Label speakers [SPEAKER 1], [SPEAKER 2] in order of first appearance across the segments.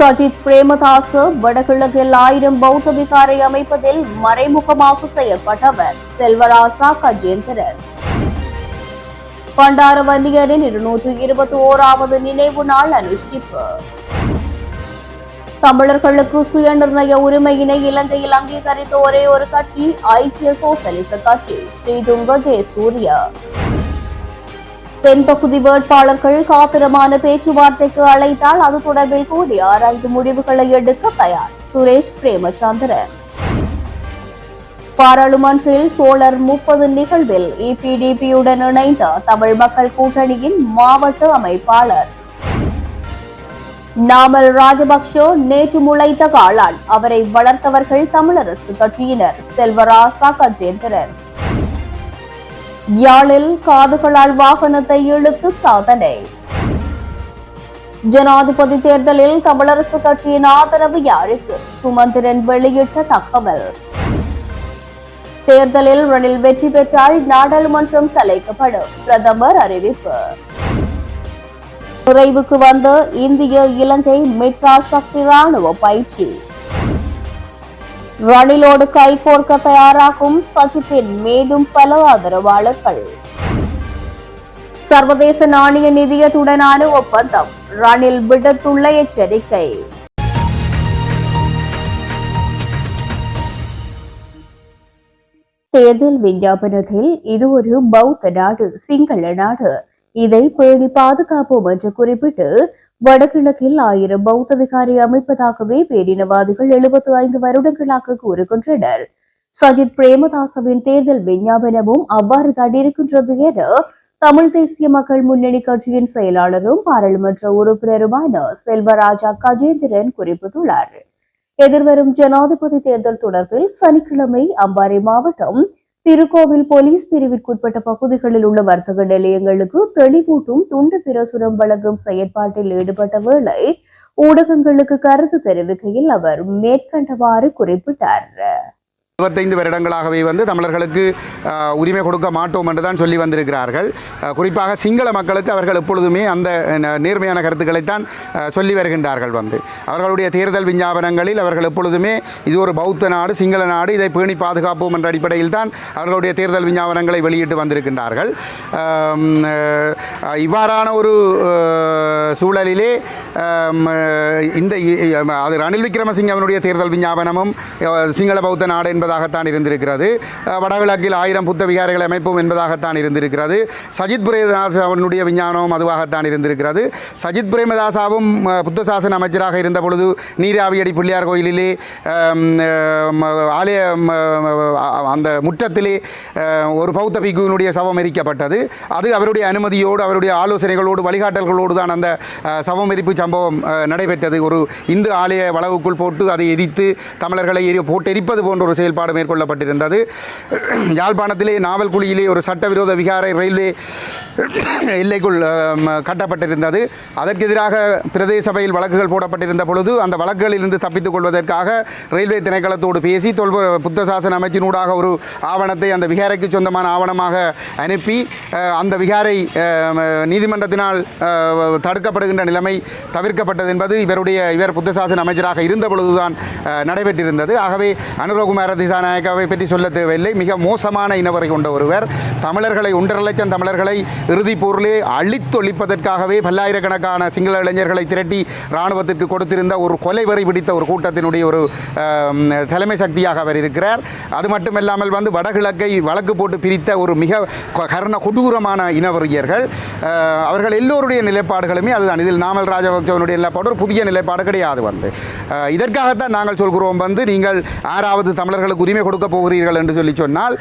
[SPEAKER 1] சஜித் பிரேமதாச வடகிழக்கில் ஆயிரம் பௌத்த விகாரை அமைப்பதில் மறைமுகமாக செயற்பட்டவர் செல்வராசா கஜேந்திரன். பண்டாரவந்தியரின் இருநூற்று இருபத்தி ஓராவது நினைவு நாள் அனுஷ்டிப்பு. தமிழர்களுக்கு சுயநிர்ணய உரிமையினை இலங்கையில் அங்கீகரித்த ஒரே ஒரு கட்சி ஐக்கிய சோசலிச கட்சி ஸ்ரீதுங்க ஜெயசூர்யா. தென்பகுதி வேட்பாளர்கள் காத்திரமான பேச்சுவார்த்தைக்கு அழைத்தால் அது தொடர்பில் கூடி ஆராய்ந்து முடிவுகளை எடுக்க தயார் சுரேஷ் பிரேமச்சந்திரன். பாராளுமன்றில் தோழர் முப்பது நிகழ்வில் இபிடிபியுடன் இணைந்த தமிழ் மக்கள் கூட்டணியின் மாவட்ட அமைப்பாளர். நாமல் ராஜபக்ஷ நேற்று முளைத்த காளான் அவரை வளர்த்தவர்கள் தமிழரசு கட்சியினர் செல்வராசா கஜேந்திரன். யாழில் காதுகளால் வாகனத்தை இழுத்து சாதனை. ஜனாதிபதி தேர்தலில் தமிழரசு கட்சியின் ஆதரவு யாருக்கு? சுமந்திரன் வெளியிட்ட தகவல். தேர்தலில் ரணில் வெற்றி பெற்றால் நாடாளுமன்றம் கலைக்கப்படும் பிரதமர் அறிவிப்பு. நிறைவுக்கு வந்த இந்திய இலங்கை மித்ரா சக்தி ராணுவ பயிற்சி. ரணிலோடு கைகோர்க்க தயாராகும் சஜித்தின் மேலும் பல ஆதரவாளர்கள். சர்வதேச நாணய நிதியத்துடனான ஒப்பந்தம் ரணில் விடுத்துள்ள எச்சரிக்கை. தேர்தல் விஞ்ஞாபனத்தில் இது ஒரு பௌத்த நாடு சிங்கள நாடு. இதை பேணி பாதுகாப்போம் என்று குறிப்பிட்டு வடகிழக்கில் ஆயிரம் பௌத்த விகாரை அமைப்பதாகவே பேரினவாதிகள் எழுபத்தி ஐந்து வருடங்களாக கூறுகின்றனர். சஜித் பிரேமதாசவின் தேர்தல் விஞ்ஞாபனமும் அவ்வாறு தான் இருக்கின்றது என தமிழ் தேசிய மக்கள் முன்னணி கட்சியின் செயலாளரும் பாராளுமன்ற உறுப்பினருமான செல்வராஜா கஜேந்திரன் குறிப்பிட்டுள்ளார். எதிர்வரும் ஜனாதிபதி தேர்தல் தொடர்பில் சனிக்கிழமை அம்பாறை மாவட்டம் திருக்கோவில் போலீஸ் பிரிவிற்குட்பட்ட பகுதிகளில் உள்ள வர்த்தக நிலையங்களுக்கு தெளிவூட்டும் துண்டு பிரசுரம் வழங்கும் செயற்பாட்டில் ஈடுபட்ட வேளை ஊடகங்களுக்கு கருத்து தெரிவிக்கையில் அவர் மேற்கண்டவாறு குறிப்பிட்டார்.
[SPEAKER 2] இருபத்தைந்து வருடங்களாகவே வந்து தமிழர்களுக்கு உரிமை கொடுக்க மாட்டோம் என்று தான் சொல்லி வந்திருக்கிறார்கள். குறிப்பாக சிங்கள மக்களுக்கு அவர்கள் எப்பொழுதுமே அந்த ந- நேர்மையான கருத்துக்களைத்தான் சொல்லி வருகின்றார்கள் வந்து. அவர்களுடைய தேர்தல் விஞ்ஞாபனங்களில் அவர்கள் எப்பொழுதுமே இது ஒரு பௌத்த நாடு சிங்கள நாடு இதை பேணி பாதுகாப்போம் என்ற அடிப்படையில் தான் அவர்களுடைய தேர்தல் விஞ்ஞாபனங்களை வெளியிட்டு வந்திருக்கின்றார்கள். இவ்வாறான ஒரு சூழலிலே இந்த அது ரணில் விக்ரமசிங்க அவனுடைய தேர்தல் விஞ்ஞாபனமும் சிங்கள பௌத்த நாடு என்பது என்பதாகத்தான் இருந்திருக்கிறது. வடகிழக்கில் ஆயிரம் புத்த விகாரைகளை அமைப்போம் என்பதாகத்தான் இருந்திருக்கிறது. சஜித் பிரேமதாஸ் அவனுடைய விஞ்ஞானமும் அதுவாகத்தான் இருந்திருக்கிறது. சஜித் பிரேமதாசாவும் புத்த சாசன அமைச்சராக இருந்த பொழுது நீராவியடி பிள்ளையார் கோயிலிலே ஆலய அந்த முற்றத்திலே ஒரு பௌத்த பிக்குவினுடைய சவம் எரிக்கப்பட்டது. அது அவருடைய அனுமதியோடு அவருடைய ஆலோசனைகளோடு வழிகாட்டல்களோடு தான் அந்த சவம் எரிப்பு சம்பவம் நடைபெற்றது. ஒரு இந்து ஆலய வளவுக்குள் போட்டு அதை எரித்து தமிழர்களை எரி போட்டு எரிப்பது போன்ற ஒரு செயல்பாடு மேற்கொள்ளப்பட்டிருந்தது. யாழ்ப்பாணத்திலே நாவல்குழியிலே ஒரு சட்டவிரோத விகாரை ரயில்வே எல்லைக்குள் கட்டப்பட்டிருந்தது. அதற்கு எதிராக பிரதேச சபையில் வழக்குகள் போடப்பட்டிருந்த பொழுது அந்த வழக்குகளிலிருந்து தப்பித்துக் கொள்வதற்காக ரயில்வே திணைக்களத்தோடு பேசி தொல்ப புத்த சாசன அமைச்சினூடாக ஒரு ஆவணத்தை அந்த விகாரைக்கு சொந்தமான ஆவணமாக அனுப்பி அந்த விகாரை நீதிமன்றத்தினால் தடுக்கப்படுகின்ற நிலைமை தவிர்க்கப்பட்டது என்பது இவருடைய இவர் புத்த சாசன அமைச்சராக இருந்த பொழுதுதான் நடைபெற்றிருந்தது. ஆகவே அனுரகுமார திசாநாயக்காவை பற்றி சொல்ல தேவையில்லை. மிக மோசமான இனவரை கொண்ட ஒருவர். தமிழர்களை ஒன்றரை லட்சம் தமிழர்களை இறுதிப் போரிலே அழித்தொழிப்பதற்காகவே பல்லாயிரக்கணக்கான சிங்கள இளைஞர்களை திரட்டி இராணுவத்திற்கு கொடுத்திருந்த ஒரு கொலை வரி பிடித்த ஒரு கூட்டத்தினுடைய ஒரு தலைமை சக்தியாக அவர் இருக்கிறார். அது மட்டுமல்லாமல் வந்து வடகிழக்கை வழக்கு போட்டு பிரித்த ஒரு மிக கர்ண கொடூரமான இனவரியர்கள். அவர்கள் எல்லோருடைய நிலைப்பாடுகளுமே அதுதான். இதில் நாமல் ராஜபக்சவனுடைய நிலைப்பாடு ஒரு புதிய நிலைப்பாடு கிடையாது வந்து. இதற்காகத்தான் நாங்கள் சொல்கிறோம் வந்து நீங்கள் ஆறாவது தமிழர்கள் அவர்களுக்கு உரிமை கொடுக்க போகிறீர்கள் என்று சொல்லி சொன்னால்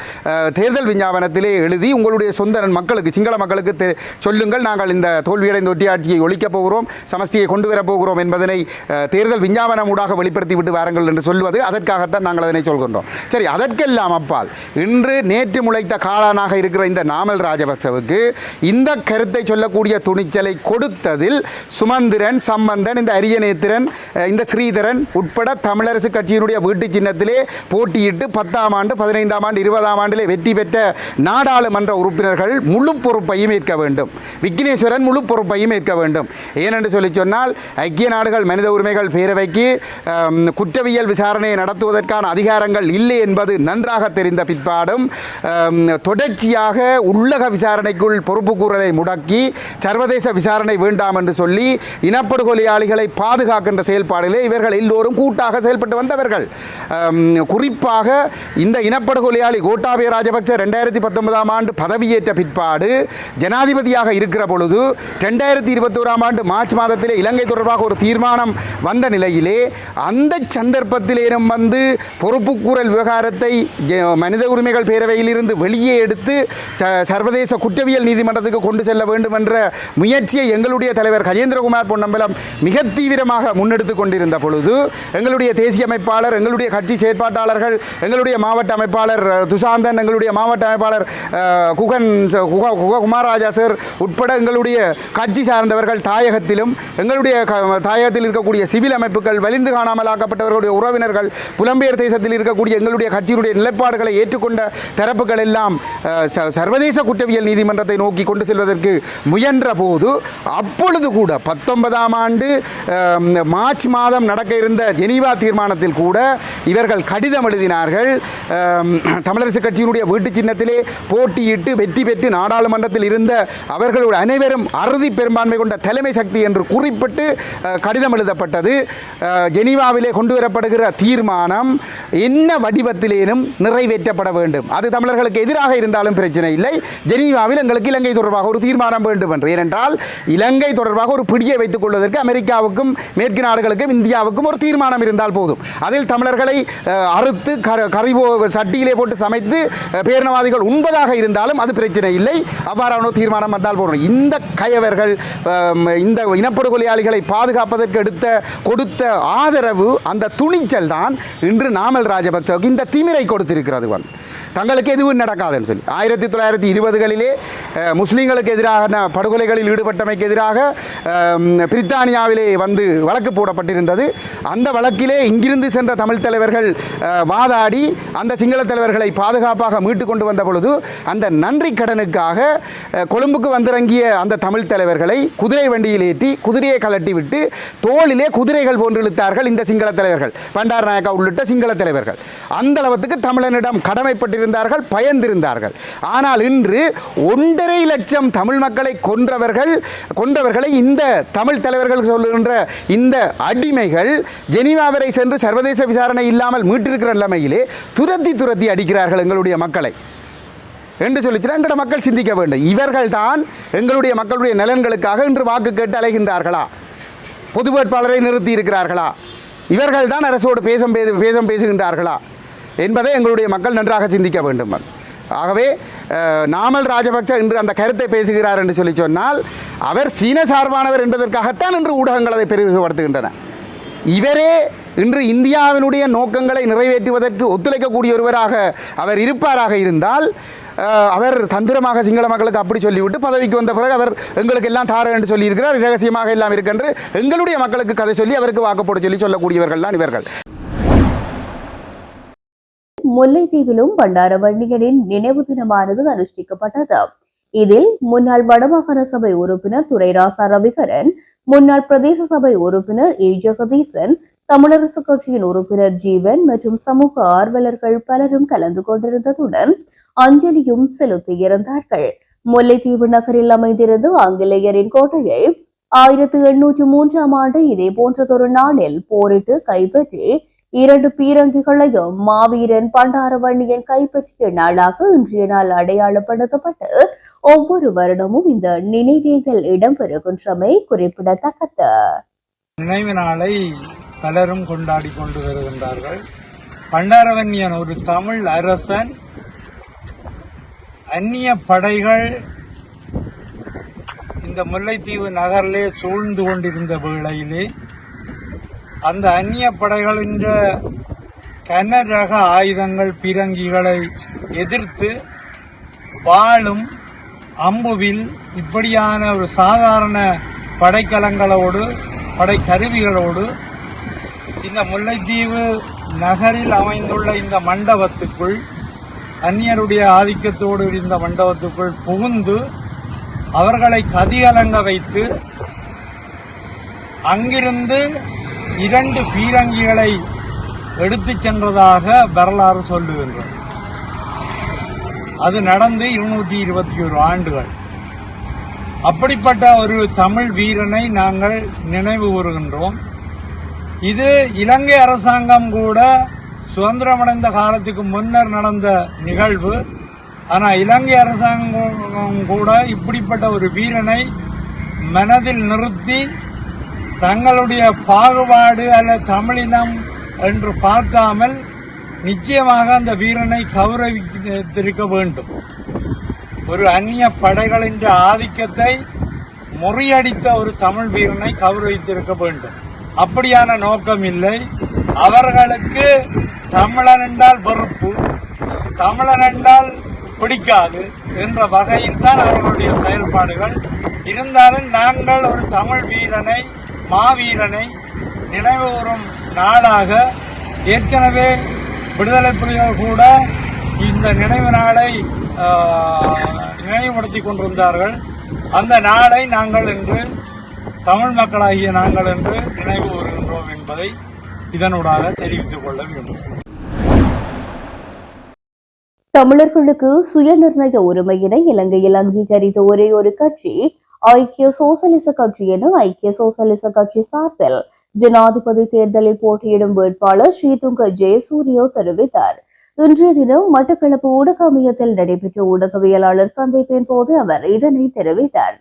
[SPEAKER 2] தேர்தல் விஞ்ஞாபனத்திலே எழுதி உங்களுடைய சொந்த மக்களுக்கு சிங்கள மக்களுக்கு சொல்லுங்கள். நாங்கள் இந்த தோல்வியடைந்த ஒட்டியாட்சியை ஒழிக்கப் போகிறோம் சமஸ்தியை கொண்டு வரப் போகிறோம் என்பதனை தேர்தல் விஞ்ஞாபனம் ஊடாக வெளிப்படுத்தி விட்டு வாருங்கள் என்று சொல்வது அதற்காகத்தான் நாங்கள் அதனை சொல்கின்றோம். சரி அதற்கெல்லாம் அப்பால் இன்று நேற்று முளைத்த காளானாக இருக்கிற இந்த நாமல் ராஜபக்சவுக்கு இந்த கருத்தை சொல்லக்கூடிய துணிச்சலை கொடுத்ததில் சுமந்திரன் சம்பந்தன் இந்த அரியநேத்திரன் இந்த ஸ்ரீதரன் உட்பட தமிழரசு கட்சியினுடைய வீட்டு சின்னத்திலே போட்டி போட்டியிட்டு பத்தாம் ஆண்டு பதினைந்தாம் ஆண்டு இருபதாம் ஆண்டிலே வெற்றி பெற்ற நாடாளுமன்ற உறுப்பினர்கள் முழு பொறுப்பையும் ஏற்க வேண்டும். விக்னேஸ்வரன் முழு பொறுப்பையும் ஏற்க வேண்டும். ஏனென்று சொல்லி சொன்னால் ஐக்கிய நாடுகள் மனித உரிமைகள் பேரவைக்கு குற்றவியல் விசாரணையை நடத்துவதற்கான அதிகாரங்கள் இல்லை என்பது நன்றாக தெரிந்த பிற்பாடும் தொடர்ச்சியாக உள்ளக விசாரணைக்குள் பொறுப்புக்கூறலை முடக்கி சர்வதேச விசாரணை வேண்டாம் என்று சொல்லி இனப்படுகொலையாளிகளை பாதுகாக்கின்ற செயல்பாடிலே இவர்கள் எல்லோரும் கூட்டாக செயல்பட்டு வந்தவர்கள். குறிப்பாக குறிப்பாக இந்த இனப்படுகொலையாளி கோட்டாபய ராஜபக்ச ரெண்டாயிரத்தி பத்தொன்பதாம் ஆண்டு பதவியேற்ற பிற்பாடு ஜனாதிபதியாக இருக்கிற பொழுது ரெண்டாயிரத்தி இருபத்தோராம் ஆண்டு மார்ச் மாதத்திலே இலங்கை தொடர்பாக ஒரு தீர்மானம் வந்த நிலையிலே அந்த சந்தர்ப்பத்திலேனும் வந்து பொறுப்புக்கூறல் விவகாரத்தை மனித உரிமைகள் பேரவையிலிருந்து வெளியே எடுத்து ச- சர்வதேச குற்றவியல் நீதிமன்றத்துக்கு கொண்டு செல்ல வேண்டும் என்ற முயற்சியை எங்களுடைய தலைவர் கஜேந்திரகுமார் பொன்னம்பலம் மிக தீவிரமாக முன்னெடுத்து கொண்டிருந்த பொழுது எங்களுடைய தேசிய அமைப்பாளர் எங்களுடைய கட்சி செயற்பாட்டாளர்கள் எங்களுடைய மாவட்ட அமைப்பாளர் அஹ், துஷாந்தன் எங்களுடைய மாவட்ட அமைப்பாளர் குகன் ச- குக குக குமாரராஜா சார் உட்பட எங்களுடைய கட்சி சார்ந்தவர்கள் தாயகத்திலும் எங்களுடைய க- தாயகத்தில் இருக்கக்கூடிய சிவில் அமைப்புகள் வலிந்து காணாமல் ஆக்கப்பட்டவர்களுடைய உறவினர்கள் புலம்பெயர் தேசத்தில் இருக்கக்கூடிய எங்களுடைய கட்சியினுடைய நிலைப்பாடுகளை ஏற்றுக்கொண்ட தரப்புகள் எல்லாம் சர்வதேச குற்றவியல் நீதிமன்றத்தை நோக்கி கொண்டு செல்வதற்கு முயன்ற போது அப்பொழுது கூட பத்தொன்பதாம் ஆண்டு மார்ச் மாதம் நடக்க இருந்த ஜெனீவா தீர்மானத்தில் கூட இவர்கள் கடிதம் எழுதினார்கள். வழங்கினார்கள் தமிழரசு கட்சியினுடைய வீட்டு சின்னத்திலே போட்டியிட்டு வெற்றி பெற்று நாடாளுமன்றத்தில் இருந்த அவர்களுடைய அனைவரும் அறுதி பெரும்பான்மை கொண்ட தலைமை சக்தி என்று குறிப்பிட்டு கடிதம் எழுதப்பட்டது. ஜெனீவாவிலே கொண்டு வரப்படுகிற தீர்மானம் என்ன வடிவத்திலேனும் நிறைவேற்றப்பட வேண்டும். அது தமிழர்களுக்கு எதிராக இருந்தாலும் பிரச்சனை இல்லை. ஜெனீவாவில் எங்களுக்கு இலங்கை தொடர்பாக ஒரு தீர்மானம் வேண்டும் என்று. ஏனென்றால் இலங்கை தொடர்பாக ஒரு பிடியை வைத்துக் கொள்வதற்கு அமெரிக்காவுக்கும் மேற்கு நாடுகளுக்கும் இந்தியாவுக்கும் ஒரு தீர்மானம் இருந்தால் போதும். அதில் தமிழர்களை அறுத்து கர கறிவோ சட்டியிலே போட்டு சமைத்து பேரினவாதிகள் உண்பதாக இருந்தாலும் அது பிரச்சனை இல்லை. அவ்வாறான தீர்மானம் வந்தால் போடணும் இந்த கயவர்கள் இந்த இனப்படுகொலையாளிகளை பாதுகாப்பதற்கு எடுத்த கொடுத்த ஆதரவு அந்த துணிச்சல் தான் இன்று நாமல் ராஜபக்சவுக்கு இந்த திமிரை கொடுத்திருக்கிறது. வந்து தங்களுக்கு எதுவும் நடக்காதுன்னு சொல்லி. ஆயிரத்தி தொள்ளாயிரத்தி இருபதுகளிலே முஸ்லீம்களுக்கு எதிரான படுகொலைகளில் ஈடுபட்டமைக்கு எதிராக பிரித்தானியாவிலே வந்து வழக்கு போடப்பட்டிருந்தது. அந்த வழக்கிலே இங்கிருந்து சென்ற தமிழ் தலைவர்கள் வாதாடி அந்த சிங்கள தலைவர்களை பாதுகாப்பாக மீட்டு கொண்டு வந்த பொழுது அந்த நன்றி கடனுக்காக கொழும்புக்கு வந்திறங்கிய அந்த தமிழ் தலைவர்களை குதிரை வண்டியில் ஏற்றி குதிரையை கலட்டி விட்டு தோளிலே குதிரைகள் போன்று இழுத்தார்கள் இந்த சிங்கள தலைவர்கள். பண்டார் நாயக்கா உள்ளிட்ட சிங்கள தலைவர்கள். அந்த அளவுக்கு தமிழனிடம் கடமைப்பட்டு கடமைப்பட்டிருந்தார்கள் பயந்திருந்தார்கள். ஆனால் இன்று ஒன்றரை லட்சம் தமிழ் மக்களை கொன்றவர்கள் கொன்றவர்களை இந்த தமிழ் தலைவர்கள் சொல்லுகின்ற இந்த அடிமைகள் ஜெனீவா வரை சென்று சர்வதேச விசாரணை இல்லாமல் மீட்டிருக்கிற நிலைமையிலே துரத்தி துரத்தி அடிக்கிறார்கள் எங்களுடைய மக்களை. என்று சொல்லிச்சுன்னா எங்களோட மக்கள் சிந்திக்க வேண்டும். இவர்கள் தான் எங்களுடைய மக்களுடைய நலன்களுக்காக இன்று வாக்கு கேட்டு அலைகின்றார்களா? பொது வேட்பாளரை நிறுத்தி இருக்கிறார்களா? இவர்கள் தான் அரசோடு பேசம் பேச பேசம் பேசுகின்றார்களா? என்பதை எங்களுடைய மக்கள் நன்றாக சிந்திக்க வேண்டும். ஆகவே நாமல் ராஜபக்ச இன்று அந்த கருத்தை பேசுகிறார் என்று சொல்லி சொன்னால் அவர் சீன சார்பானவர் என்பதற்காகத்தான் இன்று ஊடகங்கள் அதை பெருமைப்படுத்துகின்றன. இவரே இன்று இந்தியாவினுடைய நோக்கங்களை நிறைவேற்றுவதற்கு ஒத்துழைக்கக்கூடிய ஒருவராக அவர் இருப்பாராக இருந்தால் அவர் தந்திரமாக சிங்கள மக்களுக்கு அப்படி சொல்லிவிட்டு பதவிக்கு வந்த பிறகு அவர் எங்களுக்கு எல்லாம் தார என்று சொல்லியிருக்கிறார். ரகசியமாக எல்லாம் இருக்கென்று எங்களுடைய மக்களுக்கு கதை சொல்லி அவருக்கு வாக்கு சொல்லி சொல்லக்கூடியவர்கள் தான் இவர்கள்.
[SPEAKER 1] முல்லைத்தீவிலும் பண்டாரவள்ளியரின் நினைவு தினமானது அனுஷ்டிக்கப்பட்டது. இதில் முன்னாள் வடமாகாண சபை உறுப்பினர் துரைராசா ரவிகரன் முன்னாள் பிரதேச சபை உறுப்பினர் ஏ. ஜெகதீசன் தமிழரசு கட்சியின் உறுப்பினர் ஜீவன் மற்றும் சமூக ஆர்வலர்கள் பலரும் கலந்து கொண்டிருந்ததுடன் அஞ்சலியும் செலுத்தியிருந்தார்கள் முல்லைத்தீவு நகரில் அமைந்திருந்த ஆங்கிலேயரின் கோட்டையை ஆயிரத்தி எண்ணூற்றி மூன்றாம் ஆண்டு இதே போன்றதொரு நாளில் போரிட்டு கைப்பற்றி இரண்டு பீரங்கிகளையும் மாவீரன் பண்டாரவன்னியன் கைப்பற்றிய நாளாக இன்றைய நாள் அடையாளப்படுத்தப்பட்டு ஒவ்வொரு வருடமும் இந்த நினைவேந்தல் இடம்பெறுகின்றமை குறிப்பிடத்தக்கது.
[SPEAKER 3] நினைவு நாளை பலரும் கொண்டாடி கொண்டு வருகின்றார்கள். பண்டாரவன்யன் ஒரு தமிழ் அரசன். அந்நிய படைகள் இந்த முல்லைத்தீவு நகரிலே சூழ்ந்து கொண்டிருந்த வேளையிலே அந்த அந்நிய படைகளின் கனரக ஆயுதங்கள் பீரங்கிகளை எதிர்த்து வாழும் அம்புவில் இப்படியான ஒரு சாதாரண படைக்கலங்களோடு படைக்கருவிகளோடு இந்த முல்லைத்தீவு நகரில் அமைந்துள்ள இந்த மண்டபத்துக்குள் அந்நியருடைய ஆதிக்கத்தோடு இருந்த மண்டபத்துக்குள் புகுந்து அவர்களை கதிகலங்க வைத்து அங்கிருந்து இரண்டு பீரங்கிகளை எடுத்துச் சென்றதாக வரலாறு சொல்லுகின்றது. அது நடந்து இருநூற்றி இருபத்தி ஒரு ஆண்டுகள். அப்படிப்பட்ட ஒரு தமிழ் வீரனை நாங்கள் நினைவு கூறுகின்றோம். இது இலங்கை அரசாங்கம் கூட சுதந்திரமடைந்த காலத்துக்கு முன்னர் நடந்த நிகழ்வு. ஆனால் இலங்கை அரசாங்கம் கூட இப்படிப்பட்ட ஒரு வீரனை மனதில் நிறுத்தி தங்களுடைய பாகுபாடு அல்ல தமிழினம் என்று பார்க்காமல் நிச்சயமாக அந்த வீரனை கௌரவித்திருக்க வேண்டும். ஒரு அந்நிய படைகளின் ஆதிக்கத்தை முறியடித்த ஒரு தமிழ் வீரனை கௌரவித்திருக்க வேண்டும். அப்படியான நோக்கம் இல்லை. அவர்களுக்கு தமிழன் என்றால் வெறுப்பு தமிழன் என்றால் பிடிக்காது என்ற வகையில் தான் அவர்களுடைய செயல்பாடுகள். இருந்தாலும் நாங்கள் ஒரு தமிழ் வீரனை மாவீரனை நினைவுகூரும் நாடாக ஏற்கனவே விடுதலை புலிகள் கூட இந்த நினைவு நாளை ஆஹ், நினைவுபடுத்திக் கொண்டிருந்தார்கள். அந்த நாளை நாங்கள் இன்று தமிழ் மக்களாகிய நாங்கள் என்று நினைவு கூறுகின்றோம் என்பதை இதனூடாக தெரிவித்துக் கொள்ள வேண்டும்.
[SPEAKER 1] தமிழர்களுக்கு சுயநிர்ணய உரிமையினை இலங்கையில் அங்கீகரித்த ஒரே ஒரு கட்சி ஐக்கிய சோசலிச கட்சி என ஐக்கிய சோசலிச கட்சி சார்பில் ஜனாதிபதி தேர்தலில் போட்டியிடும் வேட்பாளர் ஸ்ரீதுங்க ஜெயசூரியோ தெரிவித்தார். இன்றைய தினம் மட்டக்களப்பு ஊடகமையத்தில் நடைபெற்ற ஊடகவியலாளர் சந்திப்பின் போது அவர் இதனை தெரிவித்தார்.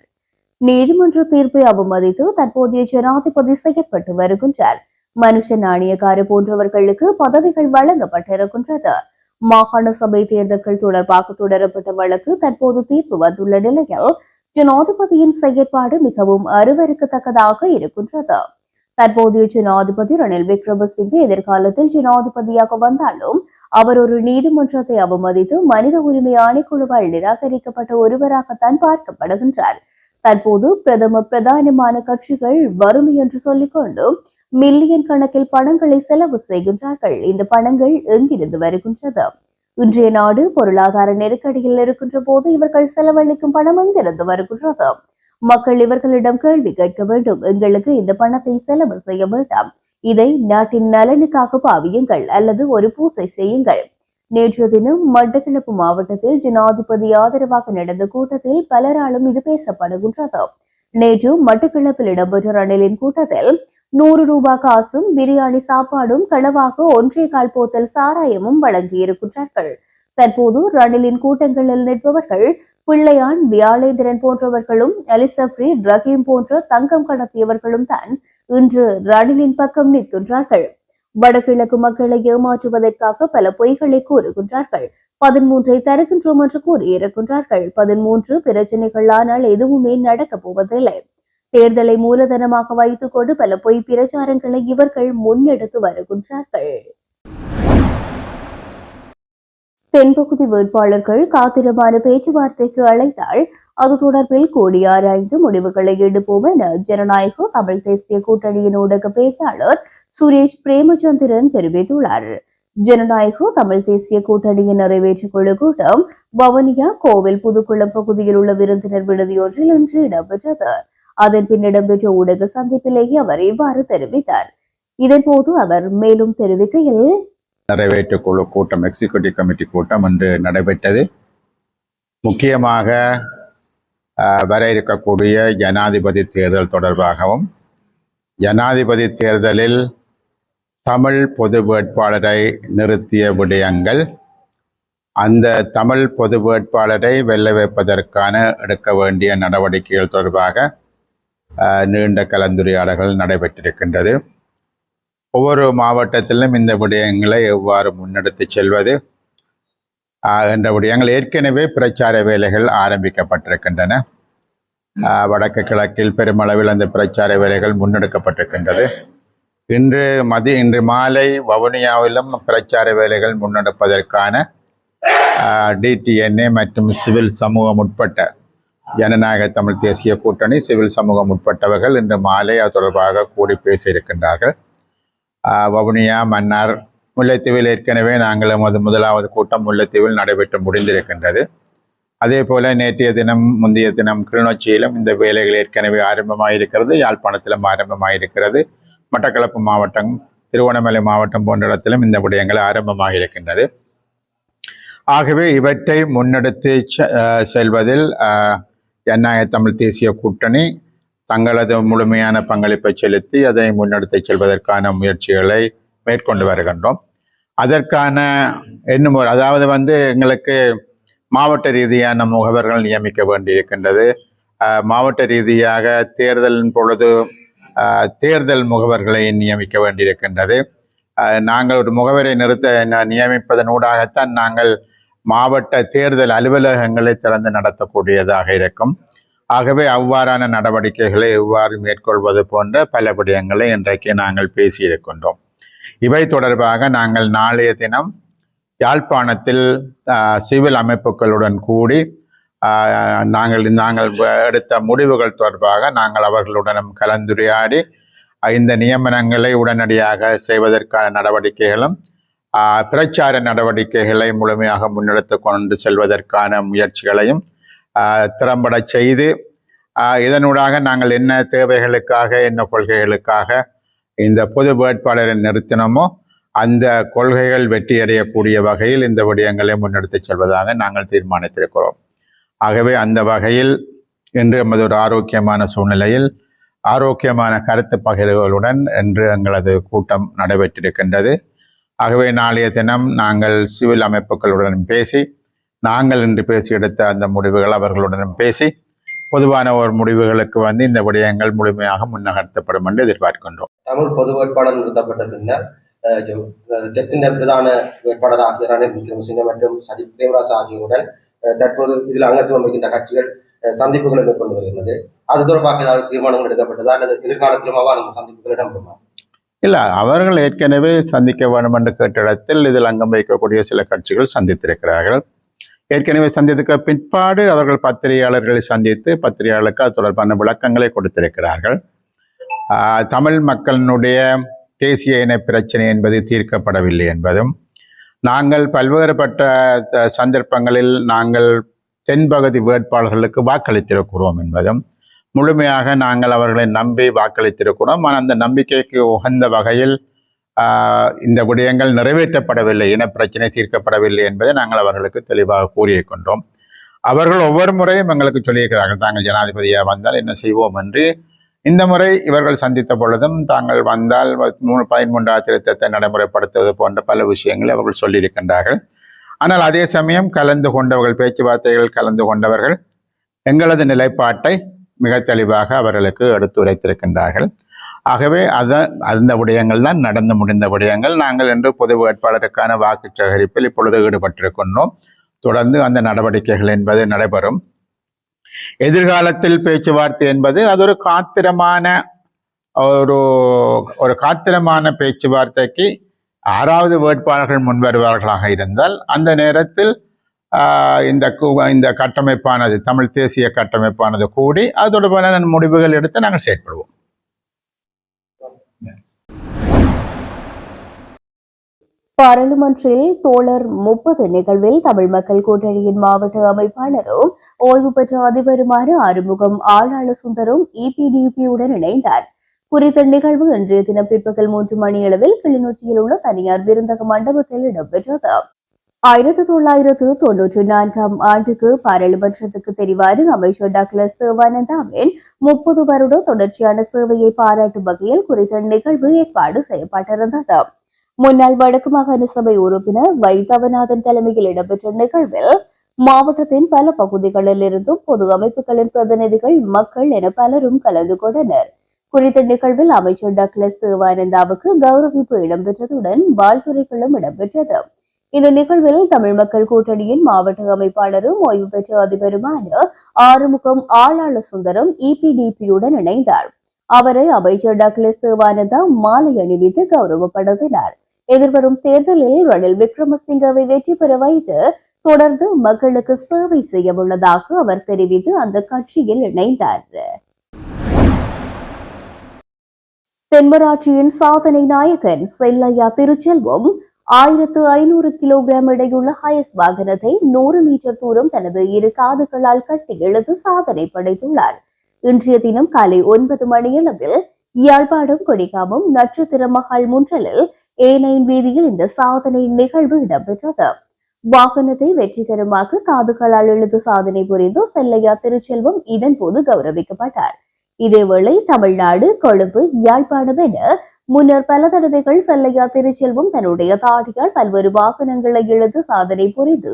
[SPEAKER 1] நீதிமன்ற தீர்ப்பை அவமதித்து தற்போதைய ஜனாதிபதி செயற்பட்டு வருகின்றார். மனுஷ நாணயக்காரு போன்றவர்களுக்கு பதவிகள் வழங்கப்பட்டிருக்கின்றது. மாகாண சபை தேர்தல்கள் தொடர்பாக தொடரப்பட்ட வழக்கு தற்போது தீர்ப்பு வந்துள்ள நிலையில் ஜனாதிபதியின் செயற்பாடு மிகவும் அருவருக்கத்தக்கதாக இருக்கின்றது. தற்போதைய ஜனாதிபதி ரணில் விக்ரமசிங்கே எதிர்காலத்தில் ஜனாதிபதியாக வந்தாலும் அவர் ஒரு நீதிமன்றத்தை அவமதித்து மனித உரிமை ஆணைக்குழுவால் நிராகரிக்கப்பட்ட ஒருவராகத்தான் பார்க்கப்படுகின்றார். தற்போது பிரதம பிரதானமான கட்சிகள் வறுமை என்று சொல்லிக்கொண்டு மில்லியன் கணக்கில் பணங்களை செலவு செய்கின்றார்கள். இந்த பணங்கள் எங்கிருந்து வருகின்றது? இன்றைய நாடு பொருளாதார நெருக்கடியில் இருக்கின்ற போது இவர்கள் செலவழிக்கும் பணம் எங்கிருந்து வருகின்றது? மக்கள் இவர்களிடம் கேள்வி கேட்க வேண்டும். எங்களுக்கு இந்த பணத்தை செலவு செய்ய வேண்டாம். இதை நாட்டின் நலனுக்காக பாவியுங்கள் அல்லது ஒரு பூசை செய்யுங்கள். நேற்றைய தினம் மட்டக்கிழப்பு மாவட்டத்தில் ஜனாதிபதி ஆதரவாக நடந்த கூட்டத்தில் பலராலும் இது பேசப்படுகின்றது. நேற்று மட்டக்கிழப்பில் இடம்பெற்ற ரணிலின் கூட்டத்தில் நூறு ரூபாய் காசும் பிரியாணி சாப்பாடும் களவாக ஒன்றே கால் போத்தல் சாராயமும் வழங்கியிருக்கின்றார்கள். தற்போது ரணிலின் கூட்டங்களில் நிற்பவர்கள் பிள்ளையான் வியாழேந்திரன் போன்றவர்களும் அலிசப்ரி ரஹீம் போன்ற தங்கம் கடத்தியவர்களும் தான் இன்று ரணிலின் பக்கம் நிற்கின்றார்கள். வடகிழக்கு மக்களை ஏமாற்றுவதற்காக பல பொய்களை கூறுகின்றார்கள். பதிமூன்றை தருகின்றோம் என்று கூறியிருக்கின்றார்கள். பதிமூன்று பிரச்சனைகள் ஆனால் எதுவுமே நடக்கப் போவதில்லை. தேர்தலை மூலதனமாக வைத்துக் கொண்டு பல பொய் பிரச்சாரங்களை இவர்கள் முன்னெடுத்து வருகின்றார்கள். தென்பகுதி வேட்பாளர்கள் காத்திரமான பேச்சுவார்த்தைக்கு அழைத்தால் அது தொடர்பில் கூடி ஆராய்ந்து முடிவுகளை எடுப்போம் என ஜனநாயக தமிழ் தேசிய கூட்டணியின் ஊடக பேச்சாளர் சுரேஷ் பிரேமச்சந்திரன் தெரிவித்துள்ளார். ஜனநாயக தமிழ் தேசிய கூட்டணியின் நிறைவேற்றுக் குழு கூட்டம் வவனியா கோவில் புதுக்குளம் பகுதியில் உள்ள விருந்தினர் விடுதியொன்றில் இன்று இடம்பெற்றது. அதன் பின் இடம்பெற்ற ஊடக சந்திப்பிலேயே அவர் இவ்வாறு தெரிவித்தார். இதன்போது அவர் மேலும் தெரிவிக்கையில்
[SPEAKER 4] நிறைவேற்று குழு கூட்டம் எக்ஸிக்யூட்டிவ் கமிட்டி கூட்டம் இன்று நடைபெற்றது. முக்கியமாக வர இருக்கக்கூடிய ஜனாதிபதி தேர்தல் தொடர்பாகவும் ஜனாதிபதி தேர்தலில் தமிழ் பொது வேட்பாளரை நிறுத்திய விடயங்கள் அந்த தமிழ் பொது வேட்பாளரை வெல்ல வைப்பதற்கான எடுக்க வேண்டிய நடவடிக்கைகள் தொடர்பாக நீண்ட கலந்துரையாடல்கள் நடைபெற்றிருக்கின்றது. ஒவ்வொரு மாவட்டத்திலும் இந்த விடயங்களை எவ்வாறு முன்னெடுத்து செல்வது? ஆஹ், என்ற விடயங்கள் ஏற்கனவே பிரச்சார வேலைகள் ஆரம்பிக்கப்பட்டிருக்கின்றன. ஆஹ், வடக்கு கிழக்கில் பெருமளவில் அந்த பிரச்சார வேலைகள் முன்னெடுக்கப்பட்டிருக்கின்றது. இன்று மதி இன்று மாலை வவுனியாவிலும் பிரச்சார வேலைகள் முன்னெடுப்பதற்கான டிடிஎன்ஏ மற்றும் சிவில் சமூகம் உட்பட்ட ஜனநாயக தமிழ் தேசிய கூட்டணி சிவில் சமூகம் உட்பட்டவர்கள் இன்று மாலை அது தொடர்பாக கூடி பேசியிருக்கின்றார்கள். ஆஹ் வவுனியா மன்னார் முல்லைத்தீவில் ஏற்கனவே நாங்கள் எமது முதலாவது கூட்டம் முல்லைத்தீவில் நடைபெற்று முடிந்திருக்கின்றது. அதே போல நேற்றைய தினம் முந்தைய தினம் கிளிநொச்சியிலும் இந்த வேலைகள் ஏற்கனவே ஆரம்பமாயிருக்கிறது யாழ்ப்பாணத்திலும் ஆரம்பமாயிருக்கிறது. மட்டக்களப்பு மாவட்டம் திருவண்ணாமலை மாவட்டம் போன்ற இடத்திலும் இந்த விடயங்கள் ஆரம்பமாக இருக்கின்றது ஆகவே இவற்றை முன்னெடுத்து செ- அஹ் செல்வதில் அஹ், ஜனநாயக தமிழ் தேசிய கூட்டணி தங்களது முழுமையான பங்களிப்பை செலுத்தி அதை முன்னெடுத்து செல்வதற்கான முயற்சிகளை மேற்கொண்டு வருகின்றோம். அதற்கான இன்னும் ஒரு அதாவது வந்து எங்களுக்கு மாவட்ட ரீதியான முகவர்கள் நியமிக்க வேண்டியிருக்கின்றது. மாவட்ட ரீதியாக தேர்தலின் பொழுது தேர்தல் முகவர்களை நியமிக்க வேண்டியிருக்கின்றது. நாங்கள் ஒரு முகவரை நிறுத்த நியமிப்பதன் நியமிப்பதனூடாகத்தான் நாங்கள் மாவட்ட தேர்தல் அலுவலகங்களை திறந்து நடத்தக்கூடியதாக இருக்கும். ஆகவே அவ்வாறான நடவடிக்கைகளை எவ்வாறு மேற்கொள்வது போன்ற பல விடயங்களை இன்றைக்கு நாங்கள் பேசியிருக்கின்றோம். இவை தொடர்பாக நாங்கள் நாளைய தினம் யாழ்ப்பாணத்தில் சிவில் அமைப்புகளுடன் கூடி ஆஹ், நாங்கள் நாங்கள் எடுத்த முடிவுகள் தொடர்பாக நாங்கள் அவர்களுடனும் கலந்துரையாடி இந்த நியமனங்களை உடனடியாக செய்வதற்கான நடவடிக்கைகளும் பிரச்சார நடவடிக்கைகளை முழுமையாக முன்னெடுத்து கொண்டு செல்வதற்கான முயற்சிகளையும் திறம்பட செய்து இதனூடாக நாங்கள் என்ன தேவைகளுக்காக என்ன கொள்கைகளுக்காக இந்த பொது வேட்பாளரை நிறுத்தினமோ அந்த கொள்கைகள் வெற்றியடையக்கூடிய வகையில் இந்த விடயங்களை முன்னெடுத்துச் செல்வதாக நாங்கள் தீர்மானித்திருக்கிறோம். ஆகவே அந்த வகையில் இன்று எமது ஒரு ஆரோக்கியமான சூழ்நிலையில் ஆரோக்கியமான கருத்து பகிர்வுகளுடன் இன்று எங்களது கூட்டம் நடைபெற்றிருக்கின்றது. ஆகவே நாளைய தினம் நாங்கள் சிவில் அமைப்புகளுடனும் பேசி நாங்கள் இன்று பேசி எடுத்த அந்த முடிவுகள் அவர்களுடனும் பேசி பொதுவான ஒரு முடிவுகளுக்கு வந்து இந்த விடயங்கள் முழுமையாக முன்னகர்த்தப்படும் என்று எதிர்பார்க்கின்றோம்.
[SPEAKER 5] தமிழ் பொது வேட்பாளர் நிறுத்தப்பட்ட பின்னர் அஹ், பிரதான வேட்பாளர் ஆகிய ரணில் விக்ரமசிங்க மற்றும் சஜித் பிரேமராஜ் ஆகியோருடன் தற்போது இதில் அங்கத்துவம் வைக்கின்ற கட்சிகள் சந்திப்புகளை மேற்கொண்டு வருகிறது. அது தொடர்பாக ஏதாவது தீர்மானங்கள் எடுக்கப்பட்டதா அல்லது எதிர்காலத்திலும் அவ்வாறு அந்த சந்திப்புகள் இடம்பெறுமா?
[SPEAKER 4] இல்லை அவர்கள் ஏற்கனவே சந்திக்க வேண்டும் என்று கேட்ட இடத்தில் இதில் அங்கம் வைக்கக்கூடிய சில கட்சிகள் சந்தித்திருக்கிறார்கள். ஏற்கனவே சந்தித்துக்கு பிற்பாடு அவர்கள் பத்திரிகையாளர்களை சந்தித்து பத்திரிகையாளருக்கு அது தொடர்பான விளக்கங்களை கொடுத்திருக்கிறார்கள். தமிழ் மக்களினுடைய தேசிய இன பிரச்சனை என்பது தீர்க்கப்படவில்லை என்பதும் நாங்கள் பல்வேறுபட்ட த- சந்தர்ப்பங்களில் நாங்கள் தென்பகுதி வேட்பாளர்களுக்கு வாக்களித்திருக்கிறோம் என்பதும் முழுமையாக நாங்கள் அவர்களை நம்பி வாக்களித்திருக்கிறோம். ஆனால் அந்த நம்பிக்கைக்கு உகந்த வகையில் இந்த விடயங்கள் நிறைவேற்றப்படவில்லை. இனப்பிரச்சனை தீர்க்கப்படவில்லை என்பதை நாங்கள் அவர்களுக்கு தெளிவாக கூறியிருக்கின்றோம் அவர்கள் ஒவ்வொரு முறையும் எங்களுக்கு சொல்லியிருக்கிறார்கள். தாங்கள் ஜனாதிபதியாக வந்தால் என்ன செய்வோம்? என்று. இந்த முறை இவர்கள் சந்தித்த பொழுதும் தாங்கள் வந்தால் மூணு பதிமூன்றாம் திருத்தத்தை நடைமுறைப்படுத்துவது போன்ற பல விஷயங்களை அவர்கள் சொல்லியிருக்கின்றார்கள். ஆனால் அதே சமயம் கலந்து கொண்டவர்கள் பேச்சுவார்த்தைகள் கலந்து கொண்டவர்கள் எங்களது நிலைப்பாட்டை மிக தெளிவாக அவர்களுக்கு எடுத்துரைத்திருக்கின்றார்கள் ஆகவே அதை அந்த விடயங்கள் தான் நடந்து முடிந்த விடயங்கள். நாங்கள் இன்று பொது வேட்பாளருக்கான வாக்கு சேகரிப்பில் இப்பொழுது ஈடுபட்டிருக்கின்றோம். தொடர்ந்து அந்த நடவடிக்கைகள் என்பது நடைபெறும். எதிர்காலத்தில் பேச்சுவார்த்தை என்பது அது ஒரு காத்திரமான ஒரு ஒரு காத்திரமான பேச்சுவார்த்தைக்கு ஆறாவது வேட்பாளர்கள் முன்வருவார்களாக இருந்தால் அந்த நேரத்தில் இந்த இந்த கட்டமைப்பானது தமிழ் தேசிய கட்டமைப்பானது கூடி அது தொடர்பான முடிவுகள் எடுத்து நாங்கள் செயற்படுவோம்.
[SPEAKER 1] பாராளுமன்றில் தோழர் முப்பது நிகழ்வில் தமிழ் மக்கள் கூட்டணியின் மாவட்ட அமைப்பாளரும் ஓய்வு பெற்ற அதிபருமான ஆறுமுகம் ஆளாள சுந்தரும் இபிடிபியுடன் இணைந்தார். குறித்த நிகழ்வு இன்றைய தினம் பிற்பகல் மூன்று மணியளவில் கிளிநொச்சியில் உள்ள தனியார் விருந்தக மண்டபத்தில் இடம்பெற்றது. ஆயிரத்தி தொள்ளாயிரத்து தொன்னூற்றி நான்காம் ஆண்டுக்கு பாராளுமன்றத்துக்கு தெரிவாறு அமைச்சர் டாக்லஸ் தேவானந்தாவின் முப்பது வருட தொடர்ச்சியான சேவையை பாராட்டும் வகையில் குறித்த நிகழ்வு ஏற்பாடு செய்யப்பட்டிருந்தது. முன்னாள் வடக்கு மாகாண சபை உறுப்பினர் வைத்தவநாதன் தலைமையில் இடம்பெற்ற நிகழ்வில் மாவட்டத்தின் பல பகுதிகளில் இருந்தும் பொது அமைப்புகளின் பிரதிநிதிகள் மக்கள் என பலரும் கலந்து கொண்டனர். குறித்த நிகழ்வில் அமைச்சர் டக்ளஸ் தேவானந்தாவுக்கு கௌரவிப்பு இடம்பெற்றதுடன் வாழ்த்துறைகளும் இடம்பெற்றது. இந்த நிகழ்வில் தமிழ் மக்கள் கூட்டணியின் மாவட்ட அமைப்பாளரும் ஓய்வு பெற்ற அதிபருமான ஆறுமுகம் ஆளாள சுந்தரம் இபிடிபியுடன் இணைந்தார். அவரை அமைச்சர் டக்ளஸ் தேவானந்தா மாலை அணிவித்து கௌரவப்படுத்தினார். எதிர்வரும் தேர்தலில் ரணில் விக்ரமசிங்கவை வெற்றி பெற வைத்து தொடர்ந்து மக்களுக்கு சேவை செய்ய உள்ளதாக அவர் தெரிவித்து அந்த கட்சியில் இணைந்தார். தென்மராட்சியின் சாதனை நாயகன் செல்லையா திருச்செல்வம் ஆயிரத்து ஐநூறு கிலோகிராம் எடையுள்ள ஹயஸ் வாகனத்தை நூறு மீட்டர் தூரம் தனது இரு காதுகளால் கட்டி இழுத்து சாதனை படைத்துள்ளார். இன்றைய தினம் காலை ஒன்பது மணியளவில் யாழ்ப்பாணம் கொடிகாமம் நட்சத்திர மகள் முன்றலில் ஏனையின் வீதியில் இந்த சாதனை நிகழ்வு இடம்பெற்றது. வாகனத்தை வெற்றிகரமாக காதுகளால் எழுது சாதனை புரிந்து செல்லையா திருச்செல்வம் இதன் போது கௌரவிக்கப்பட்டார். இதேவேளை தமிழ்நாடு கொழும்பு யாழ்ப்பாணம் என முன்னர் பல தடவைகள் செல்லையா திருச்செல்வம் தன்னுடைய தாடியால் பல்வேறு வாகனங்களை இழுத்து சாதனை புரிந்து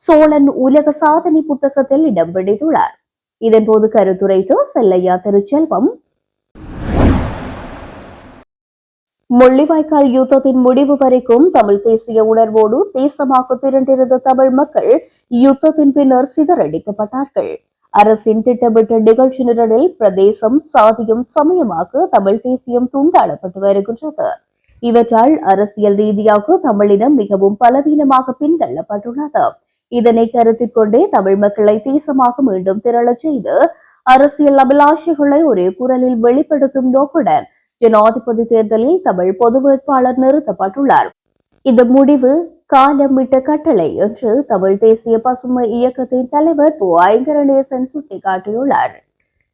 [SPEAKER 1] சோழன் உலக சாதனை புத்தகத்தில் இடம் பிடித்துள்ளார். இதன்போது கருத்துரைத்து செல்லையா திருச்செல்வம் முள்ளிவாய்க்கால் யுத்தத்தின் முடிவு வரைக்கும் தமிழ் தேசிய உணர்வோடு தேசமாக திரண்டிருந்த தமிழ் மக்கள் யுத்தத்தின் பின்னர் சிதறடிக்கப்பட்டார்கள். அரசின் திட்டமிட்ட நிகழ்ச்சி நிரலில் பிரதேசம் சாதியம் சமயமாக தமிழ் தேசியம் துண்டாடப்பட்டு வருகின்றது. இவற்றால் அரசியல் ரீதியாக தமிழினம் மிகவும் பலவீனமாக பின்தள்ளப்பட்டுள்ளது. இதனை கருத்தில் கொண்டே தமிழ் மக்களை தேசமாக மீண்டும் திரளச் செய்து அரசியல் அபிலாஷைகளை ஒரே குரலில் வெளிப்படுத்தும் நோக்குடன் ஜனாதிபதி தேர்தலில் தமிழ் பொது வேட்பாளர் நிறுத்தப்பட்டுள்ளார். இந்த முடிவு காலமிட்ட கட்டளை என்று தமிழ் தேசிய பசுமை இயக்கத்தின் தலைவர் பு. ஐங்கரநேசன் சுட்டிக்காட்டியுள்ளார்.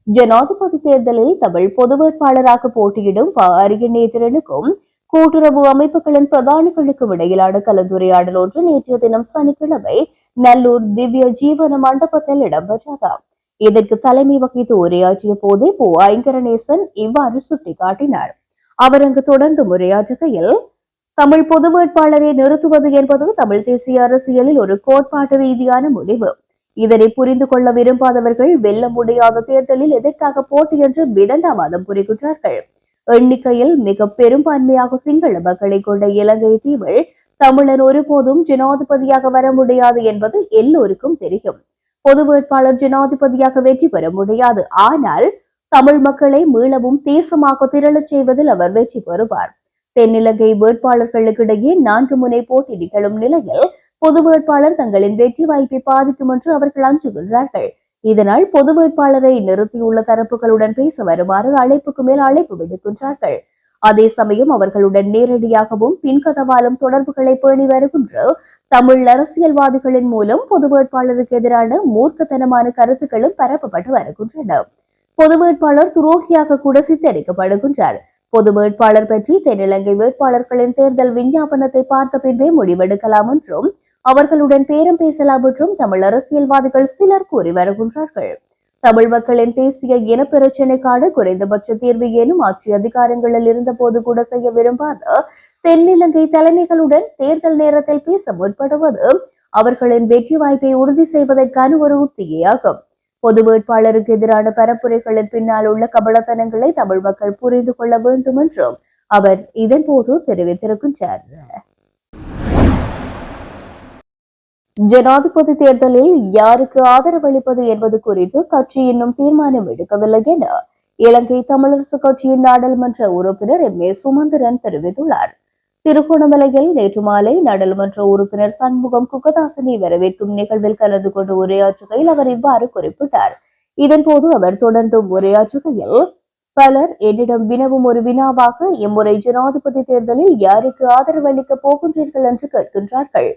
[SPEAKER 1] ஜனாதிபதி தேர்தலில் தமிழ் பொது வேட்பாளராக போட்டியிடும் ப. அரியநேத்திரனுக்கும் கூட்டுறவு அமைப்புகளின் பிரதானிகளுக்கும் இடையிலான கலந்துரையாடல் ஒன்று நேற்றைய தினம் சனிக்கிழமை நல்லூர் திவ்ய ஜீவன மண்டபத்தில் இடம்பெற்றது. இதற்கு தலைமை வகித்து உரையாற்றிய போதே பு. ஐங்கரநேசன் இவ்வாறு சுட்டிக்காட்டினார். அவர் அங்கு தொடர்ந்து உரையாற்றுகையில் தமிழ் பொது வேட்பாளரை நிறுத்துவது என்பது தமிழ் தேசிய அரசியலில் ஒரு கோட்பாட்டு ரீதியான முடிவு. இதனை புரிந்து கொள்ள விரும்பாதவர்கள் வெல்ல முடியாத தேர்தலில் எதற்காக போட்டி என்று விதண்டாவாதம் புரிகின்றார்கள். எண்ணிக்கையில் மிக பெரும்பான்மையாக சிங்கள மக்களை கொண்ட இலங்கை தீவில் தமிழர் ஒருபோதும் ஜனாதிபதியாக வர முடியாது என்பது எல்லோருக்கும் தெரியும். பொது வேட்பாளர் ஜனாதிபதியாக வெற்றி பெற முடியாது. ஆனால் தமிழ் மக்களை மீளவும் தேசமாக திரளச் செய்வதில் அவர் வெற்றி பெறுவார். தென்னிலங்கை வேட்பாளர்களுக்கிடையே நான்கு முனை போட்டி நிகழும் நிலையில் பொது வேட்பாளர் தங்களின் வெற்றி வாய்ப்பை பாதிக்கும் என்று அவர்கள் அஞ்சுகின்றார்கள். இதனால் பொது வேட்பாளரை நிறுத்தியுள்ள தரப்புகளுடன் பேச வருமாறு அழைப்புக்கு மேல் அழைப்பு விடுக்கின்றார்கள். அதே சமயம் அவர்களுடன் நேரடியாகவும் பின்கதவாலும் தொடர்புகளை பேணி வருகின்ற தமிழ் அரசியல்வாதிகளின் மூலம் பொது வேட்பாளருக்கு எதிரான மூர்க்கத்தனமான கருத்துக்களும் பரப்பப்பட்டு வருகின்றன. பொது வேட்பாளர் துரோகியாக கூட சித்தரிக்கப்படுகின்றார். பொது வேட்பாளர் பற்றி தென்னிலங்கை வேட்பாளர்களின் தேர்தல் விஞ்ஞாபனத்தை பார்த்த பின்பே முடிவெடுக்கலாம் என்றும் அவர்களுடன் பேரம் பேசலாம் என்றும் தமிழ் அரசியல்வாதிகள் சிலர் கூறி வருகின்றார்கள். தமிழ் மக்களின் தேசிய இன பிரச்சினைக்கான குறைந்தபட்ச தீர்வு எனும் ஆட்சி அதிகாரங்களில் இருந்தபோது கூட செய்ய விரும்பாத தென்னிலங்கை தலைமைகளுடன் தேர்தல் நேரத்தில் பேச முற்படுவது அவர்களின் வெற்றி வாய்ப்பை உறுதி செய்வதற்கான ஒரு உத்தியாகும் பொது வேட்பாளருக்கு எதிரான பரப்புரைகளின் பின்னால் உள்ள கபடத்தனங்களை தமிழ் மக்கள் புரிந்து கொள்ள வேண்டும் என்றும் அவர் இதன்போது தெரிவித்திருக்கின்றார். ஜனாதிபதி தேர்தலில் யாருக்கு ஆதரவளிப்பது என்பது குறித்து கட்சி இன்னும் தீர்மானம் எடுக்கவில்லை என இலங்கை தமிழரசு கட்சியின் நாடாளுமன்ற உறுப்பினர் எம் ஏ சுமந்திரன் தெரிவித்துள்ளார். திருகோணமலையில் நேற்று மாலை நாடாளுமன்ற உறுப்பினர் சண்முகம் குக்கதாசனை வரவேற்கும் நிகழ்வில் கலந்து கொண்டு உரையாற்றுகையில் அவர் இவ்வாறு குறிப்பிட்டார். இதன்போது அவர் தொடர்ந்தும் உரையாற்றுகையில் பலர் என்னிடம் வினவும் ஒரு வினாவாக இம்முறை ஜனாதிபதி தேர்தலில் யாருக்கு ஆதரவு அளிக்கப் போகின்றீர்கள் என்று கேட்கின்றார்கள்.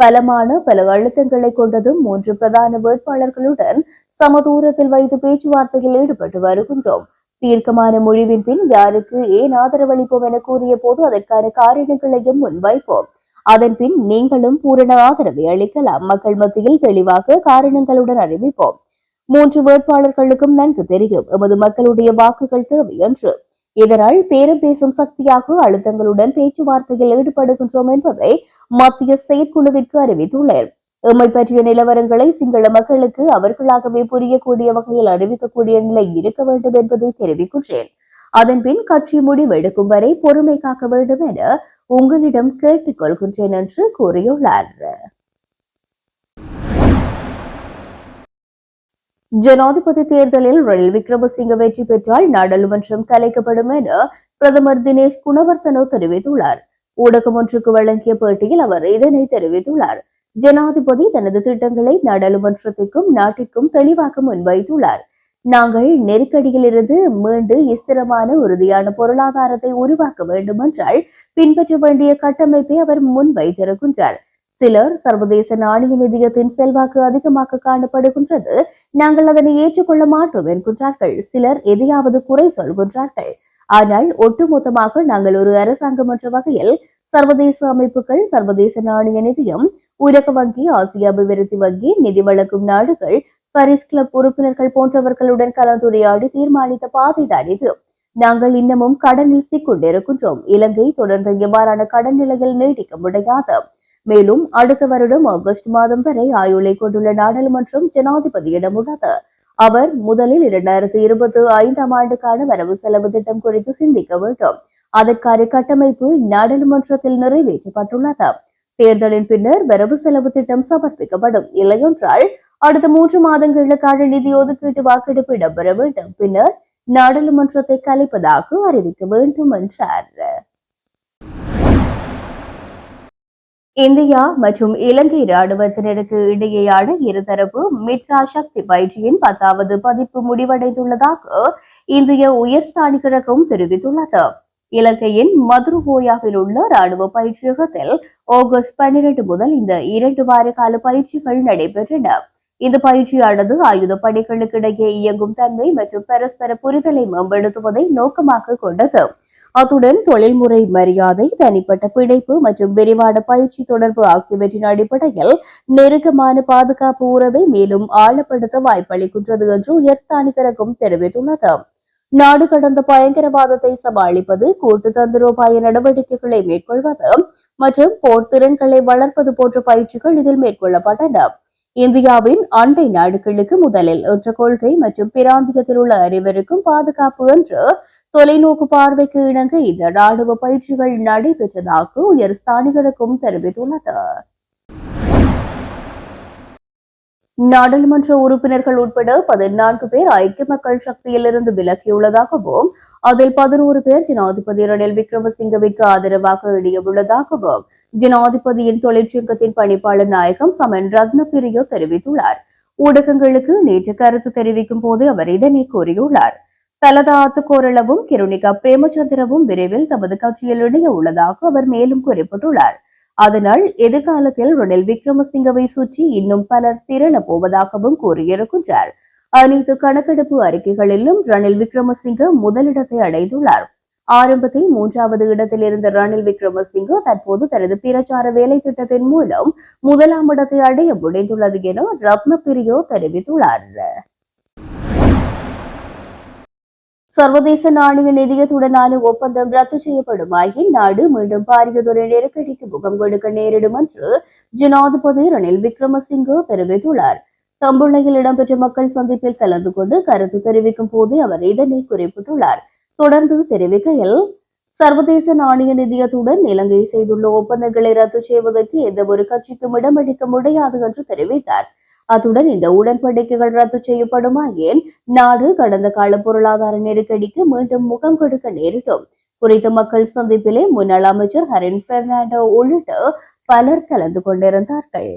[SPEAKER 1] பலமான பல அழுத்தங்களை கொண்டதும் மூன்று பிரதான வேட்பாளர்களுடன் சமதூரத்தில் வைத்து பேச்சுவார்த்தையில் ஈடுபட்டு வருகின்றோம். தீர்க்கமான முடிவின் பின் யாருக்கு ஏன் ஆதரவளிப்போம் என கூறிய போது அதற்கான காரணங்களையும் முன்வைப்போம். அதன் பின் நீங்களும் பூரண ஆதரவை அளிக்கலாம். மக்கள் மத்தியில் தெளிவாக காரணங்களுடன் அறிவிப்போம். மூன்று வேட்பாளர்களுக்கும் நன்கு தெரியும். எமது மக்களுடைய வாக்குகள் தேவை என்று. இதனால் பேரம் பேசும் சக்தியாக அழுத்தங்களுடன் பேச்சுவார்த்தையில் ஈடுபடுகின்றோம் என்பதை மத்திய செயற்குழுவிற்கு அறிவித்துள்ளேன். எம்மை பற்றிய நிலவரங்களை சிங்கள மக்களுக்கு அவர்களாகவே புரியக்கூடிய வகையில் அறிவிக்கக்கூடிய நிலை இருக்க வேண்டும் என்பதை தெரிவிக்கின்றேன். அதன்பின் கட்சி முடிவெடுக்கும் வரை பொறுமை காக்க வேண்டும் என உங்களிடம் கேட்டுக் கொள்கின்றேன் என்று கூறியுள்ளார். ஜனாதிபதி தேர்தலில் ரணில் விக்ரமசிங்க வெற்றி பெற்றால் நாடாளுமன்றம் கலைக்கப்படும் என பிரதமர் தினேஷ் குணவர்த்தனோ தெரிவித்துள்ளார். ஊடகம் ஒன்றுக்கு வழங்கிய பேட்டியில் அவர் இதனை தெரிவித்துள்ளார். ஜனாதிபதி தனது திட்டங்களை நாடாளுமன்றத்திற்கும் நாட்டிற்கும் தெளிவாக முன்வைத்துள்ளார். நாங்கள் நெருக்கடியிலிருந்து மீண்டு ஸ்திரமான உறுதியான பொருளாதாரத்தை உருவாக்க வேண்டுமென்றால் பின்பற்ற வேண்டிய கட்டமைப்பை அவர் முன்வைத்திருக்கின்றார். சிலர் சர்வதேச நாணய நிதியத்தின் செல்வாக்கு அதிகமாக காணப்படுகின்றது. நாங்கள் அதனை ஏற்றுக்கொள்ள மாட்டோம் என்கின்றார்கள். சிலர் எதையாவது குறை சொல்கின்றார்கள். ஆனால் ஒட்டுமொத்தமாக நாங்கள் ஒரு அரசாங்கம் என்ற வகையில் சர்வதேச அமைப்புகள் சர்வதேச நாணய நிதியம் உலக வங்கி ஆசிய அபிவிருத்தி வங்கி நிதி வழங்கும் நாடுகள் பரிஸ் கிளப் உறுப்பினர்கள் போன்றவர்களுடன் கலந்துரையாடி தீர்மானித்த பாதைதான் இது. நாங்கள் இன்னமும் கடனில் சிக்கொண்டிருக்கின்றோம். இலங்கை தொடர்ந்து எவ்வாறான கடன் நிலையில் நீடிக்க முடியாது மேலும் அடுத்த வருடம் ஆகஸ்ட் மாதம் வரை ஆயுளை கொண்டுள்ள நாடாளுமன்றம் ஜனாதிபதியிடம் உள்ளது. அவர் முதலில் இரண்டாயிரத்தி இருபத்தி ஐந்தாம் ஆண்டுக்கான வரவு செலவு திட்டம் குறித்து சிந்திக்க வேண்டும். அதற்கான கட்டமைப்பு நாடாளுமன்றத்தில் நிறைவேற்றப்பட்டுள்ளது. தேர்தலின் பின்னர் வரவு செலவு திட்டம் சமர்ப்பிக்கப்படும். இல்லையென்றால் அடுத்த மூன்று மாதங்களுக்கான நிதி ஒதுக்கீட்டு வாக்கெடுப்பு இடம்பெற வேண்டும். பின்னர் நாடாளுமன்றத்தை கலைப்பதாக அறிவிக்க வேண்டும் என்றார். இந்தியா மற்றும் இலங்கை ராணுவத்தினருக்கு இடையேயான இருதரப்பு மித்ரா சக்தி பயிற்சியின் பத்தாவது பதிப்பு முடிவடைந்துள்ளதாக இந்திய உயர்ஸ்தானிகரகம் தெரிவித்துள்ளது. இலங்கையின் மதுருபோயாவில் உள்ள ராணுவ பயிற்சியகத்தில் ஆகஸ்ட் பன்னிரண்டு முதல் இந்த இரண்டு வார கால பயிற்சிகள் நடைபெற்றன. இந்த பயிற்சியானது ஆயுத படைகளுக்கு இடையே இயங்கும் தன்மை மற்றும் பரஸ்பர புரிதலை மேம்படுத்துவதை நோக்கமாக கொண்டது. அத்துடன் தொழில்முறை மரியாதை தனிப்பட்ட பிணைப்பு மற்றும் விரிவான பயிற்சி தொடர்பு ஆகியவற்றின் அடிப்படையில் நெருக்கமான பாதுகாப்பு உறவை மேலும் ஆழப்படுத்த வாய்ப்பளிக்கின்றது என்று உயர்ஸ்தானிகரகம் தெரிவித்துள்ளது. நாடு கடந்த பயங்கரவாதத்தை சமாளிப்பது கூட்டு தந்திரோபாய நடவடிக்கைகளை மேற்கொள்வது மற்றும் போர் திறன்களை வளர்ப்பது போன்ற பயிற்சிகள் இதில் மேற்கொள்ளப்பட்டன. இந்தியாவின் அண்டை நாடுகளுக்கு முதலில் என்ற கொள்கை மற்றும் பிராந்தியத்தில் உள்ள அனைவருக்கும் பாதுகாப்பு என்று தொலைநோக்கு பார்வைக்கு இணங்க இந்த ராணுவ பயிற்சிகள் நடைபெற்றதாக உயர் ஸ்தானிகளுக்கும் தெரிவித்துள்ளது. நாடாளுமன்ற உறுப்பினர்கள் உட்பட பதினான்கு பேர் ஐக்கிய மக்கள் சக்தியிலிருந்து விலகியுள்ளதாகவும் அதில் பதினோரு பேர் ஜனாதிபதி ரணில் விக்ரமசிங்கவிற்கு ஆதரவாக இணையவுள்ளதாகவும் ஜனாதிபதியின் தொழிற்சங்கத்தின் பணிப்பாளர் நாயகம் சமன் ரத்னபிரியோ தெரிவித்துள்ளார். ஊடகங்களுக்கு நேற்று கருத்து தெரிவிக்கும் போது அவர் இதனை கூறியுள்ளார். தலதா ஆத்துக்கோரளவும் கிருணிகா பிரேமச்சந்திரவும் விரைவில் தமது கட்சியில் இணைய உள்ளதாக அவர் மேலும் குறிப்பிட்டுள்ளார். அதனால் எதிர்காலத்தில் ரணில் விக்ரமசிங்கவை சுற்றி இன்னும் பலர் திரள போவதாகவும் கூறியிருக்கின்றார். அனைத்து கணக்கெடுப்பு அறிக்கைகளிலும் ரணில் விக்ரமசிங்க முதலிடத்தை அடைந்துள்ளார். ஆரம்பத்தில் மூன்றாவது இடத்தில் இருந்த ரணில் விக்ரமசிங்க தற்போது தனது பிரச்சார வேலை திட்டத்தின் மூலம் முதலாம் இடத்தை அடைய முடிந்துள்ளது என ரத்னபிரியோ தெரிவித்துள்ளார். சர்வதேச நாணய நிதியத்துடனான ஒப்பந்தம் ரத்து செய்யப்படுமாயின் நாடு மீண்டும் பாரியதொரு நெருக்கடிக்கு முகம் கொடுக்க நேரிடும் என்று ஜனாதிபதி ரணில் விக்ரமசிங்கே தெரிவித்துள்ளார். தம்புள்ளையில் இடம்பெற்ற மக்கள் சந்திப்பில் கலந்து கொண்டு கருத்து தெரிவிக்கும் போது அவர் இதனை குறிப்பிட்டுள்ளார். தொடர்ந்து தெரிவிக்கையில் சர்வதேச நாணய நிதியத்துடன் இலங்கை செய்துள்ள ஒப்பந்தங்களை ரத்து செய்வதற்கு எந்த ஒரு கட்சிக்கும் இடமளிக்க முடியாது என்று தெரிவித்தார். அத்துடன் இந்த உடன்படிக்கைகள் ரத்து செய்யப்படுமா ஏன்? நாடு கடந்த கால பொருளாதார நெருக்கடிக்கு மீண்டும் முகம் கொடுக்க நேரிடும் குறித்த மக்கள் சந்திப்பிலே முன்னாள் அமைச்சர் ஹரின் பெர்னாண்டோ உள்ளிட்ட பலர் கலந்து கொண்டிருந்தார்கள்.